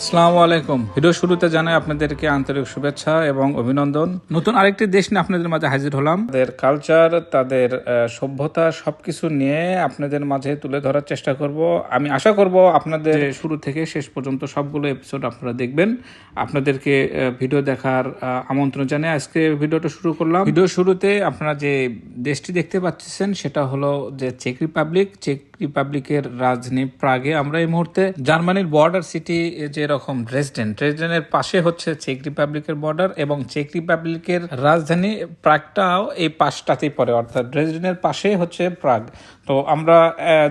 আসসালামু আলাইকুম। ভিডিও শুরুতে জানাই আপনাদেরকে আন্তরিক শুভেচ্ছা এবং অভিনন্দন। নতুন আরেকটি দেশ নিয়ে আপনাদের মাঝে হাজির হলাম। তাদের কালচার তাদের সভ্যতা সবকিছু নিয়ে আপনাদের মাঝে তুলে ধরার চেষ্টা করব। আমি আশা করব আপনাদের শুরু থেকে শেষ পর্যন্ত সবগুলো এপিসোড আপনারা দেখবেন। আপনাদেরকে ভিডিও দেখার আমন্ত্রণ জানিয়ে আজকে ভিডিওটা শুরু করলাম। ভিডিও শুরুতে আপনারা যে দেশটি দেখতে পাচ্ছেন, সেটা হলো যে চেক রিপাবলিক চেক রিপাবলিকের রাজধানী প্রাগে আমরা এই মুহূর্তে জার্মানির বর্ডার সিটি যেরকম ড্রেসডেন ড্রেসডেনের পাশে হচ্ছে চেক রিপাবলিকের বর্ডার এবং চেক রিপাবলিকের রাজধানী প্রাগটাও এই পাশটাতেই পড়ে, অর্থাৎ ড্রেসডেনের পাশে হচ্ছে প্রাগ তো আমরা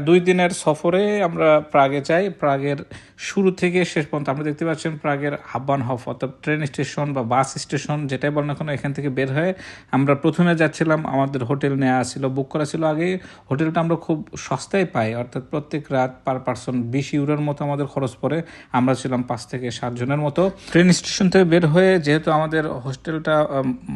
দুই দিনের সফরে আমরা প্রাগে যাই। প্রাগের শুরু থেকে শেষ পর্যন্ত আমরা দেখতে পাচ্ছেন প্রাগের হাব্বান হফ, অর্থাৎ ট্রেন স্টেশন বা বাস স্টেশন, যেটাই বলেন এখন এখান থেকে বের হয়ে আমরা প্রথমে যাচ্ছিলাম, আমাদের হোটেল নেওয়া ছিল, বুক করা ছিল আগে। হোটেলটা আমরা খুব সস্তায় পাই, অর্থাৎ প্রত্যেক রাত পার পার্সন বিশ ইউরোর মতো আমাদের খরচ পড়ে। আমরা ছিলাম পাঁচ থেকে সাত জনের মতো। ট্রেন স্টেশন থেকে বের হয়ে যেহেতু আমাদের হোস্টেলটা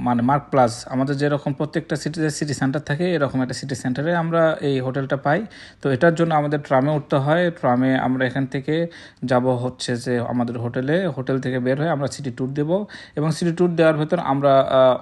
মানে মার্ক প্লাস, আমাদের যেরকম প্রত্যেকটা সিটিতে সিটি সেন্টার থাকে, এরকম একটা সিটি সেন্টারে আমরা এই হোটেলটা পাই। তো এটার জন্য আমাদের ট্রামে উঠতে হয়। ট্রামে আমরা এখান থেকে যাব হচ্ছে যে আমাদের হোটেলে। হোটেল থেকে বের হয়ে আমরা সিটি ট্যুর দেব এবং সিটি ট্যুর দেওয়ার ভেতর আমরা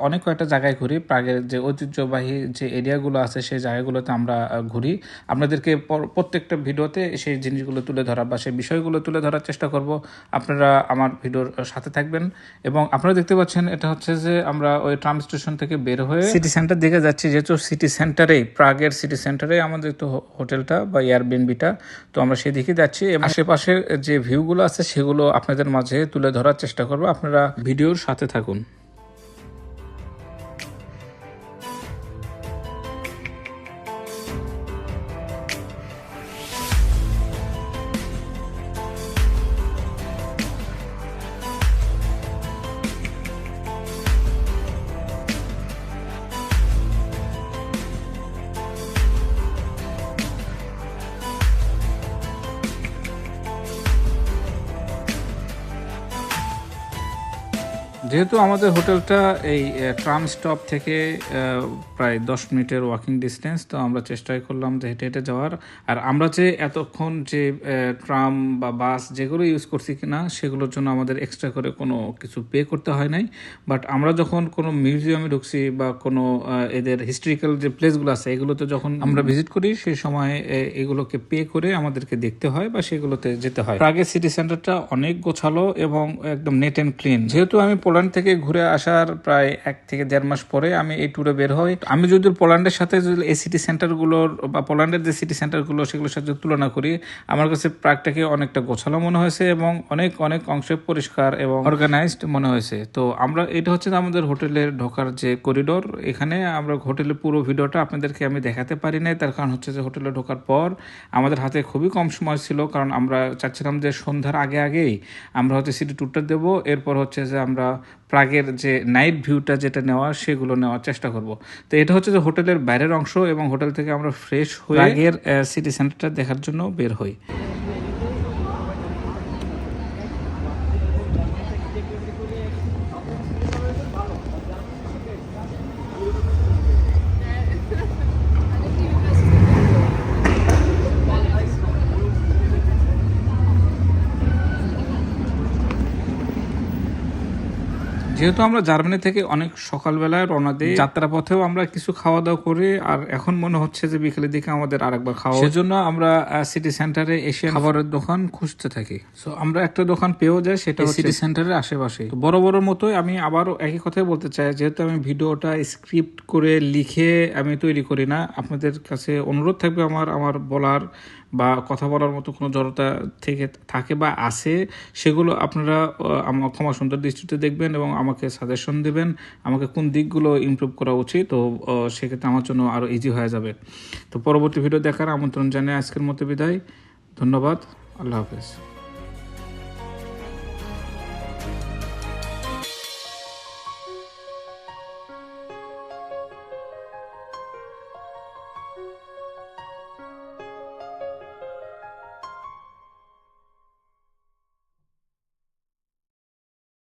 অনেক কয়েকটা জায়গায় ঘুরি। প্রাগের যে ঐতিহ্যবাহী যে এরিয়াগুলো আছে সেই জায়গাগুলোতে আমরা ঘুরি। আপনাদেরকে প্রত্যেকটা ভিডিওতে সেই জিনিসগুলো তুলে ধরা বা সেই বিষয়গুলো তুলে ধরার চেষ্টা করব। আপনারা আমার ভিডিওর সাথে থাকবেন এবং আপনারা দেখতে পাচ্ছেন এটা হচ্ছে যে আমরা ওই ট্রাম স্টেশন থেকে বের হয়ে সিটি সেন্টার দিকে যাচ্ছি। যেহেতু সিটি সেন্টারেই প্রাগের সিটি সেন্টারে আমাদের তো হো- হোটেলটা বা এয়ারবিএনবিটা তো আমরা সেদিকে যাচ্ছি এবং আশেপাশের যে ভিউগুলো আছে সেগুলো আপনাদের মাঝে তুলে ধরার চেষ্টা করব। আপনারা ভিডিওর সাথে থাকুন। যেহেতু আমাদের হোটেলটা এই ট্রাম স্টপ থেকে প্রায় দশ মিনিটের ওয়াকিং ডিস্টেন্স তো আমরা চেষ্টাই করলাম যে হেঁটে হেঁটে যাওয়ার। আর আমরা যে এতক্ষণ যে ট্রাম বা বাস যেগুলো ইউজ করছি কিনা, সেগুলোর জন্য আমাদের এক্সট্রা করে কোনো কিছু পে করতে হয় নাই। বাট আমরা যখন কোনো মিউজিয়ামে ঢুকছি বা কোনো এদের হিস্ট্রিক্যাল যে প্লেসগুলো আছে, এগুলোতে যখন আমরা ভিজিট করি, সেই সময় এগুলোকে পে করে আমাদেরকে দেখতে হয় বা সেগুলোতে যেতে হয়। প্রাগের সিটি সেন্টারটা অনেক গোছালো এবং একদম নেট অ্যান্ড ক্লিন যেহেতু আমি পোল্যান্ড থেকে ঘুরে আসার প্রায় এক থেকে দেড় মাস পরে আমি এই ট্যুরে বের হই। আমি যদি পোল্যান্ডের সাথে যদি এই সিটি সেন্টারগুলোর বা পোল্যান্ডের যে সিটি সেন্টারগুলো সেগুলোর সাথে তুলনা করি, আমার কাছে প্রাগটাকে অনেকটা গোছালো মনে হয়েছে এবং অনেক অনেক অংশে পরিষ্কার এবং অর্গানাইজড মনে হয়েছে। তো আমরা, এটা হচ্ছে আমাদের হোটেলের ঢোকার যে করিডোর এখানে আমরা হোটেলের পুরো ভিডিওটা আপনাদেরকে আমি দেখাতে পারি নাই। তার কারণ হচ্ছে যে হোটেলে ঢোকার পর আমাদের হাতে খুবই কম সময় ছিল, কারণ আমরা চাচ্ছিলাম যে সন্ধ্যার আগে আগেই আমরা হচ্ছে সিটি ট্যুরটা দেবো। এরপর হচ্ছে যে আমরা প্রাগের যে নাইট ভিউটা যেটা নেওয়া সেগুলো নেওয়ার চেষ্টা করব। তো এটা হচ্ছে যে হোটেলের বাইরের অংশ এবং হোটেল থেকে আমরা ফ্রেশ হয়ে আগের সিটি সেন্টারটা দেখার জন্য বের হই। যেহেতু আমরা জার্মানি থেকে অনেক সকালবেলায় রওনা দিই যাত্রা পথেও আমরা কিছু খাওয়া দাওয়া করি আর এখন মনে হচ্ছে যে বিকেলের দিকে আমাদের আরেকবার খাওয়া সেজন্য আমরা সিটি সেন্টারে এসে খাবারের দোকান খুঁজতে থাকি। সো আমরা একটা দোকান পেয়েও যাই সেটা সিটি সেন্টারের আশেপাশে বড় বড় মতোই আমি আবারও একই কথাই বলতে চাই যেহেতু আমি ভিডিওটা স্ক্রিপ্ট করে লিখে আমি তৈরি করি না আপনাদের কাছে অনুরোধ থাকবে আমার আমার বলার বা কথা বলার মতো কোনো জড়তা থেকে থাকে বা আসে সেগুলো আপনারা আমার ক্ষমা সুন্দর দৃষ্টিতে দেখবেন এবং আমাকে সাজেশন দেবেন। আমাকে কোন দিকগুলো ইমপ্রুভ করা উচিত, তো সেক্ষেত্রে আমার জন্য আরও ইজি হয়ে যাবে। তো পরবর্তী ভিডিও দেখার আমন্ত্রণ জানিয়ে আজকের মতো বিদায়। ধন্যবাদ। আল্লাহ হাফেজ।